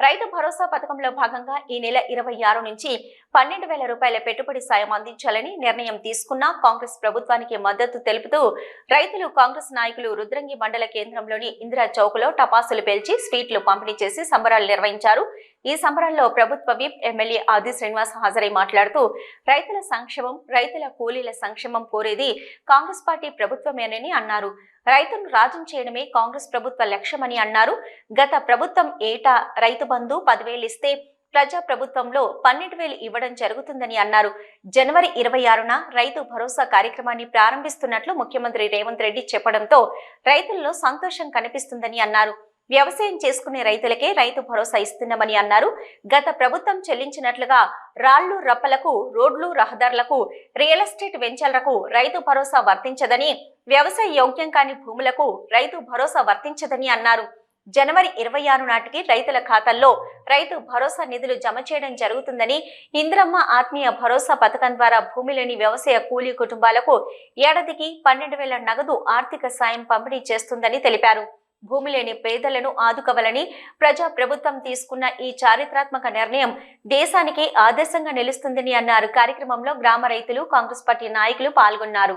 రైతు భరోసా పథకంలో భాగంగా ఈ నెల ఇరవై ఆరు నుంచి పన్నెండు వేల రూపాయల పెట్టుబడి సాయం అందించాలని నిర్ణయం తీసుకున్న కాంగ్రెస్ ప్రభుత్వానికి మద్దతు తెలుపుతూ రైతులు కాంగ్రెస్ నాయకులు రుద్రంగి మండల కేంద్రంలోని ఇందిరా చౌక్లో టపాసులు పేల్చి స్వీట్లు పంపిణీ చేసి సంబరాలు నిర్వహించారు. ఈ సమరంలో ప్రభుత్వ విప్ ఎమ్మెల్యే ఆది శ్రీనివాస్ హాజరై మాట్లాడుతూ రైతుల సంక్షేమం రైతుల కూలీల సంక్షేమం కోరేది కాంగ్రెస్ పార్టీ ప్రభుత్వమేనని అన్నారు. రైతును రాజం చేయడమే కాంగ్రెస్ ప్రభుత్వ లక్ష్యమని అన్నారు. గత ప్రభుత్వం ఏటా రైతు బంధు పదివేలు ఇస్తే ప్రజా ప్రభుత్వంలో పన్నెండు వేలు ఇవ్వడం జరుగుతుందని అన్నారు. జనవరి ఇరవై ఆరున రైతు భరోసా కార్యక్రమాన్ని ప్రారంభిస్తున్నట్లు ముఖ్యమంత్రి రేవంత్ రెడ్డి చెప్పడంతో రైతుల్లో సంతోషం కనిపిస్తుందని అన్నారు. వ్యవసాయం చేసుకునే రైతులకే రైతు భరోసా ఇస్తున్నామని అన్నారు. గత ప్రభుత్వం చెల్లించినట్లుగా రాళ్ళు రప్పలకు రోడ్లు రహదారులకు రియల్ ఎస్టేట్ వెంచర్లకు రైతు భరోసా వర్తించదని వ్యవసాయ యోగ్యం కాని భూములకు రైతు భరోసా వర్తించదని అన్నారు. జనవరి ఇరవై ఆరు నాటికి రైతుల ఖాతాల్లో రైతు భరోసా నిధులు జమ చేయడం జరుగుతుందని ఇంద్రమ్మ ఆత్మీయ భరోసా పథకం ద్వారా భూమి లేని వ్యవసాయ కూలీ కుటుంబాలకు ఏడాదికి పన్నెండు వేల నగదు ఆర్థిక సాయం పంపిణీ చేస్తుందని తెలిపారు. భూమి లేని పేదలను ఆదుకోవాలని ప్రజా ప్రభుత్వం తీసుకున్న ఈ చారిత్రాత్మక నిర్ణయం దేశానికి ఆదర్శంగా నిలుస్తుందని అన్నారు. కార్యక్రమంలో గ్రామ రైతులు కాంగ్రెస్ పార్టీ నాయకులు పాల్గొన్నారు.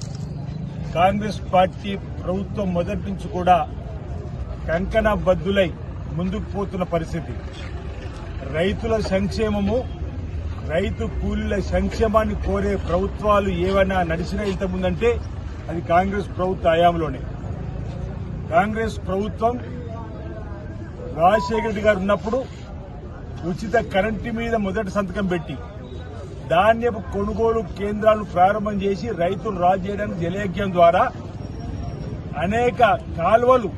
కాంగ్రెస్ పార్టీ ప్రభుత్వం మొదటి నుంచి కూడా కంకణ బద్దులై ముందుకు పోతున్న పరిస్థితి. రైతుల సంక్షేమము రైతు కూలీల సంక్షేమాన్ని కోరే ప్రభుత్వాలు ఏవైనా నడిచినా ఇంతకుముందంటే అది కాంగ్రెస్ ప్రభుత్వ హయాంలోనే. కాంగ్రెస్ ప్రభుత్వం రాజశేఖర రెడ్డి గారు ఉన్నప్పుడు ఉచిత కరెంటు మీద మొదటి సంతకం పెట్టి ధాన్యపు కొనుగోలు కేంద్రాలను ప్రారంభం చేసి రైతులు రాజు చేయడానికి జలయజ్ఞం ద్వారా అనేక కాలువలు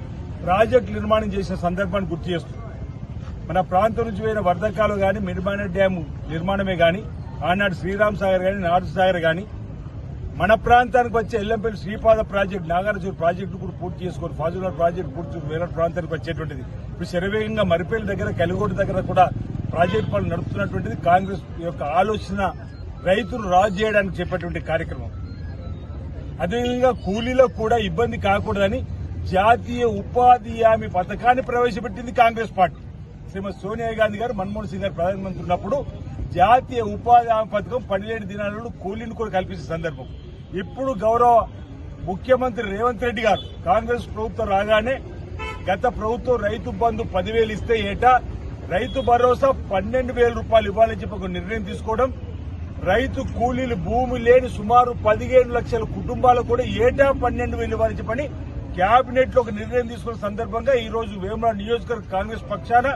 ప్రాజెక్టు నిర్మాణం చేసిన సందర్భాన్ని గుర్తు చేస్తుంది మన ప్రాంతం నుంచి పోయిన వర్ధకాలు కానీ మిడిమాన డ్యాము నిర్మాణమే కానీ ఆనాడు శ్రీరామ్ సాగర్ కానీ నాడు సాగర్ కానీ మన ప్రాంతానికి వచ్చే ఎల్లంపల్లి శ్రీపాద ప్రాజెక్టు నాగార్జున ప్రాజెక్టు కూడా పూర్తి చేసుకొని ఫాజులర్ ప్రాజెక్టు పూర్తి వేరే ప్రాంతానికి వచ్చేటువంటిది. ఇప్పుడు శరవేగంగా మరిపేల దగ్గర కలిగోడు దగ్గర కూడా ప్రాజెక్టు పనులు నడుపుతున్నటువంటిది కాంగ్రెస్ యొక్క ఆలోచన రైతులు రాజు చేయడానికి చెప్పేటువంటి కార్యక్రమం. అదేవిధంగా కూలీలకు కూడా ఇబ్బంది కాకూడదని జాతీయ ఉపాధి హామీ పథకాన్ని ప్రవేశపెట్టింది కాంగ్రెస్ పార్టీ. శ్రీమతి సోనియా గాంధీ గారు మన్మోహన్ సింగ్ గారు ప్రధానమంత్రి ఉన్నప్పుడు జాతీయ ఉపాధి హామీ పథకం పన్నెండు దినాలలో కూలీని కూడా కల్పించే సందర్భం. ఇప్పుడు గౌరవ ముఖ్యమంత్రి రేవంత్ రెడ్డి గారు కాంగ్రెస్ ప్రభుత్వం రాగానే గత ప్రభుత్వం రైతు బంధు పదివేలు ఇస్తే ఏటా రైతు భరోసా పన్నెండు వేల రూపాయలు ఇవ్వాలని చెప్పి ఒక నిర్ణయం తీసుకోవడం రైతు కూలీలు భూమి లేని సుమారు పదిహేను లక్షల కుటుంబాలకు కూడా ఏటా పన్నెండు వేలు ఇవ్వాలని చెప్పని కేబినెట్లో ఒక నిర్ణయం తీసుకున్న సందర్భంగా ఈ రోజు వేమనాడు నియోజకవర్గ కాంగ్రెస్ పక్షాన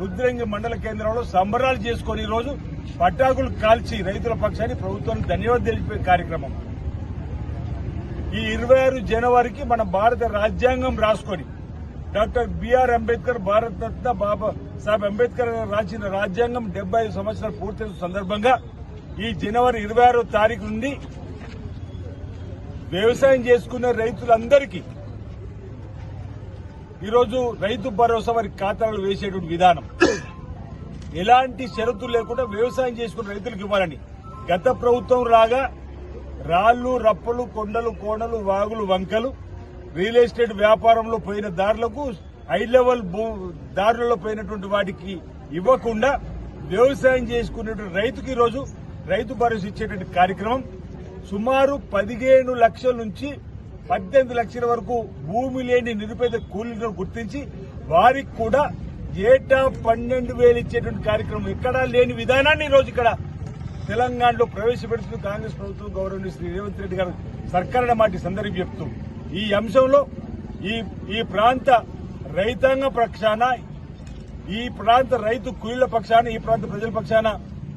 రుద్రంగి మండల కేంద్రంలో సంబరాలు చేసుకుని ఈ రోజు పటాకులు కాల్చి రైతుల పక్షాన్ని ప్రభుత్వానికి ధన్యవాదాలు తెలిపే కార్యక్రమం. ఈ ఇరవై ఆరు జనవరికి మన భారత రాజ్యాంగం రాసుకొని డాక్టర్ బిఆర్ అంబేద్కర్ భారతరత్న బాబా సాహెబ్ అంబేద్కర్ గారు రాసిన రాజ్యాంగం డెబ్బై ఐదు సంవత్సరాలు పూర్తయిన సందర్భంగా ఈ జనవరి ఇరవై ఆరో తారీఖు నుండి వ్యవసాయం చేసుకునే రైతులందరికీ ఈరోజు రైతు భరోసా వారి ఖాతాలు వేసేటువంటి విధానం. ఎలాంటి షరతులు లేకుండా వ్యవసాయం చేసుకున్న రైతులకు ఇవ్వాలని గత ప్రభుత్వం రాగా రాళ్ళు రప్పలు కొండలు కోణలు వాగులు వంకలు రియల్ ఎస్టేట్ వ్యాపారంలో పోయిన దారులకు హై లెవెల్ భూ దారులలో పోయినటువంటి వాటికి ఇవ్వకుండా వ్యవసాయం చేసుకునేటువంటి రైతుకి ఈరోజు రైతు భరోసా ఇచ్చేటువంటి కార్యక్రమం. సుమారు పదిహేను లక్షల నుంచి పద్దెనిమిది లక్షల వరకు భూమి లేని నిరుపేద కూలీలను గుర్తించి వారికి కూడా ఏటా పన్నెండు వేలు ఇచ్చేటువంటి కార్యక్రమం ఎక్కడా లేని విధానాన్ని ఈ రోజు ఇక్కడ తెలంగాణలో ప్రవేశపెడుతున్న కాంగ్రెస్ ప్రభుత్వం గౌరవనీయ శ్రీ రేవంత్ రెడ్డి గారు సర్కార్ మాట సందర్భం చెప్తూ ఈ అంశంలో ఈ ఈ ప్రాంత రైతాంగ పక్షాన ఈ ప్రాంత రైతు కూలీల పక్షాన ఈ ప్రాంత ప్రజల పక్షాన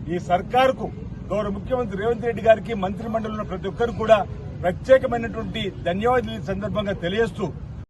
ఈ సర్కారుకు గౌరవ ముఖ్యమంత్రి రేవంత్ రెడ్డి గారికి మంత్రిమండలిలో ప్రతి ఒక్కరు కూడా ప్రత్యేకమైనటువంటి ధన్యవాదాలు సందర్భంగా తెలియజేస్తూ